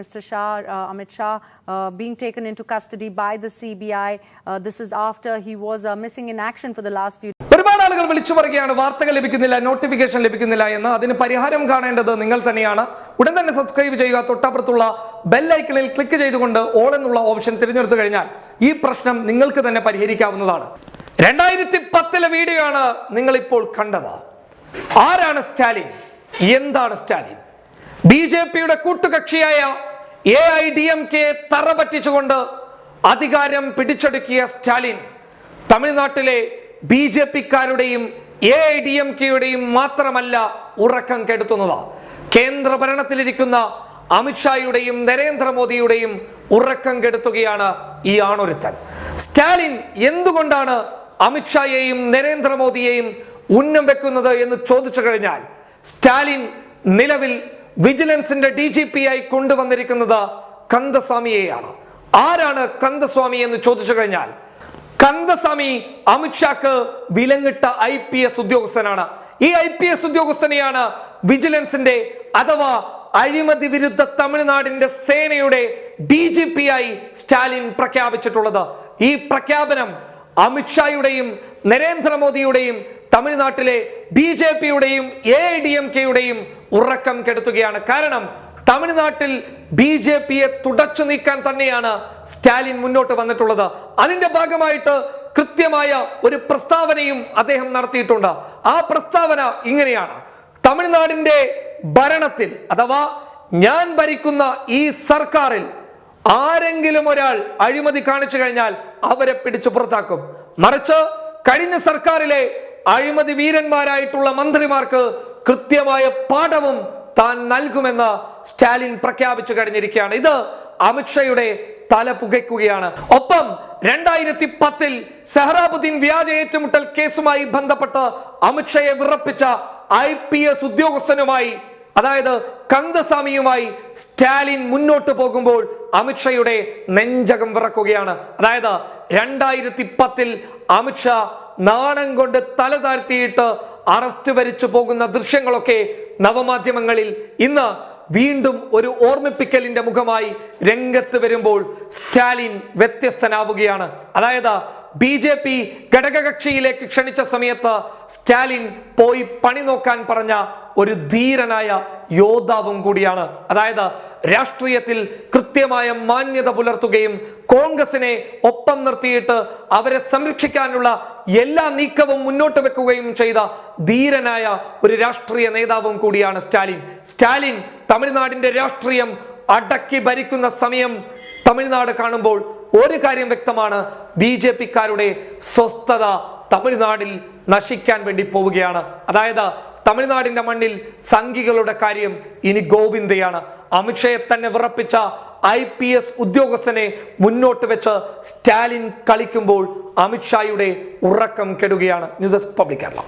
Mr. Shah, uh, Amit Shah, uh, being taken into custody by the CBI. Uh, this is after he was uh, missing in action for the last few ഒരുപാട് ആളുകൾ വിളിച്ചു പറയുകയാണ് വാർത്തകൾ ലഭിക്കുന്നില്ല notification ലഭിക്കുന്നില്ല എന്ന്. അതിന് പരിഹാരം കാണേണ്ടത് നിങ്ങൾ തന്നെയാണ്. ഉടൻ തന്നെ സബ്സ്ക്രൈബ് ചെയ്യുക. തൊട്ടപ്പുറത്തുള്ള ബെല്ലൈക്കണിൽ ക്ലിക്ക് ചെയ്തുകൊണ്ട് ഓൾ എന്നുള്ള ഓപ്ഷൻ തിരഞ്ഞെടുത്തു കഴിഞ്ഞാൽ ഈ പ്രശ്നം നിങ്ങൾക്ക് തന്നെ പരിഹരിക്കാവുന്നതാണ്. രണ്ടായിരത്തി പത്തിലെ വീഡിയോ ആണ് നിങ്ങൾ ഇപ്പോൾ കണ്ടത്. ആരാണ് സ്റ്റാലിൻ? എന്താണ് സ്റ്റാലിൻ? ബി ജെ പിയുടെ കൂട്ടുകക്ഷിയായ A I D M K തറ പറ്റിച്ചുകൊണ്ട് അധികാരം പിടിച്ചെടുക്കിയ സ്റ്റാലിൻ തമിഴ്നാട്ടിലെ ബി ജെ പിക്കാരുടെയും എ ഐ ഡി എം കെയുടെയും മാത്രമല്ല ഉറക്കം കെടുത്തുന്നത്. കേന്ദ്ര ഭരണത്തിലിരിക്കുന്ന അമിത്ഷായുടെയും നരേന്ദ്രമോദിയുടെയും ഉറക്കം കെടുത്തുകയാണ് ഈ ആണൊരുത്തൻ. സ്റ്റാലിൻ എന്തുകൊണ്ടാണ് അമിത്ഷായെയും നരേന്ദ്രമോദിയെയും ഉന്നം വെക്കുന്നത് എന്ന് ചോദിച്ചു കഴിഞ്ഞാൽ സ്റ്റാലിൻ നിലവിൽ വിജിലൻസിന്റെ ഡി ജി പി ആയി കൊണ്ടുവന്നിരിക്കുന്നത് കന്ദസ്വാമിയെയാണ്. ആരാണ് കന്ദസ്വാമി എന്ന് ചോദിച്ചു കഴിഞ്ഞാൽ കന്ദസ്വാമി അമിത്ഷാക്ക് വിലങ്ങിട്ട ഐ പി എസ് ഉദ്യോഗസ്ഥനാണ്. ഈ ഐ പി എസ് ഉദ്യോഗസ്ഥനെയാണ് വിജിലൻസിന്റെ അഥവാ അഴിമതി വിരുദ്ധ തമിഴ്നാടിന്റെ സേനയുടെ ഡി ജി പി ആയി സ്റ്റാലിൻ പ്രഖ്യാപിച്ചിട്ടുള്ളത്. ഈ പ്രഖ്യാപനം അമിത്ഷായുടെയും നരേന്ദ്രമോദിയുടെയും തമിഴ്നാട്ടിലെ ബി ജെ പിയുടെയും എ ഡി എം കെയുടെയും ഉറക്കം കെടുത്തുകയാണ്. കാരണം തമിഴ്നാട്ടിൽ ബി ജെ പിയെ തുടച്ചു നീക്കാൻ തന്നെയാണ് സ്റ്റാലിൻ മുന്നോട്ട് വന്നിട്ടുള്ളത്. അതിന്റെ ഭാഗമായിട്ട് കൃത്യമായ ഒരു പ്രസ്താവനയും അദ്ദേഹം നടത്തിയിട്ടുണ്ട്. ആ പ്രസ്താവന ഇങ്ങനെയാണ്. തമിഴ്നാടിന്റെ ഭരണത്തിൽ അഥവാ ഞാൻ ഭരിക്കുന്ന ഈ സർക്കാരിൽ ആരെങ്കിലും ഒരാൾ അഴിമതി കാണിച്ചു കഴിഞ്ഞാൽ അവരെ പിടിച്ചു പുറത്താക്കും. മറിച്ച് കഴിഞ്ഞ സർക്കാരിലെ അഴിമതി വീരന്മാരായിട്ടുള്ള മന്ത്രിമാർക്ക് കൃത്യമായ പാഠവും താൻ നൽകുമെന്ന് സ്റ്റാലിൻ പ്രഖ്യാപിച്ചു കഴിഞ്ഞിരിക്കുകയാണ്. ഇത് അമിത്ഷയുടെ തല പുകയ്ക്കുകയാണ്. ഒപ്പം രണ്ടായിരത്തി പത്തിൽ സെഹ്റാബുദ്ദീൻ വ്യാജ ഏറ്റുമുട്ടൽ കേസുമായി ബന്ധപ്പെട്ട് അമിത്ഷയെ വിറപ്പിച്ച ഐ പി എസ് ഉദ്യോഗസ്ഥനുമായി അതായത് കന്ദസ്വാമിയുമായി സ്റ്റാലിൻ മുന്നോട്ട് പോകുമ്പോൾ അമിത്ഷയുടെ നെഞ്ചകം വിറക്കുകയാണ്. അതായത് രണ്ടായിരത്തി പത്തിൽ അമിത്ഷാ നാണം കൊണ്ട് തല താഴ്ത്തിയിട്ട് അറസ്റ്റ് വരിച്ചു പോകുന്ന ദൃശ്യങ്ങളൊക്കെ നവമാധ്യമങ്ങളിൽ ഇന്ന് വീണ്ടും ഒരു ഓർമ്മിപ്പിക്കലിന്റെ മുഖമായി രംഗത്ത് വരുമ്പോൾ സ്റ്റാലിൻ വ്യത്യസ്തനാവുകയാണ്. അതായത് ബി ജെ പി ഘടകകക്ഷിയിലേക്ക് ക്ഷണിച്ച സമയത്ത് സ്റ്റാലിൻ പോയി പണി നോക്കാൻ പറഞ്ഞ ഒരു ധീരനായ യോദ്ധാവും കൂടിയാണ്. അതായത് രാഷ്ട്രീയത്തിൽ കൃത്യമായ മാന്യത പുലർത്തുകയും കോൺഗ്രസിനെ ഒപ്പം നിർത്തിയിട്ട് അവരെ സംരക്ഷിക്കാനുള്ള എല്ലാ നീക്കവും മുന്നോട്ട് വെക്കുകയും ചെയ്ത ധീരനായ ഒരു രാഷ്ട്രീയ നേതാവും കൂടിയാണ് സ്റ്റാലിൻ. സ്റ്റാലിൻ തമിഴ്നാടിന്റെ രാഷ്ട്രീയം അടക്കി ഭരിക്കുന്ന സമയം തമിഴ്നാട് കാണുമ്പോൾ ഒരു കാര്യം വ്യക്തമാണ്. ബി ജെ പിക്കാരുടെ സ്വസ്ഥത തമിഴ്നാടിൽ നശിക്കാൻ വേണ്ടി പോവുകയാണ്. അതായത് തമിഴ്നാടിന്റെ മണ്ണിൽ സംഘികളുടെ കാര്യം ഇനി ഗോവിന്ദയാണ്. അമിത്ഷയെ തന്നെ വിറപ്പിച്ച ഐ പി എസ് ഉദ്യോഗസ്ഥനെ മുന്നോട്ട് വെച്ച് സ്റ്റാലിൻ കളിക്കുമ്പോൾ അമിത്ഷായുടെ ഉറക്കം കെടുകയാണ് ന്യൂസ് ഡെസ്ക് പബ്ലിക് കേരള.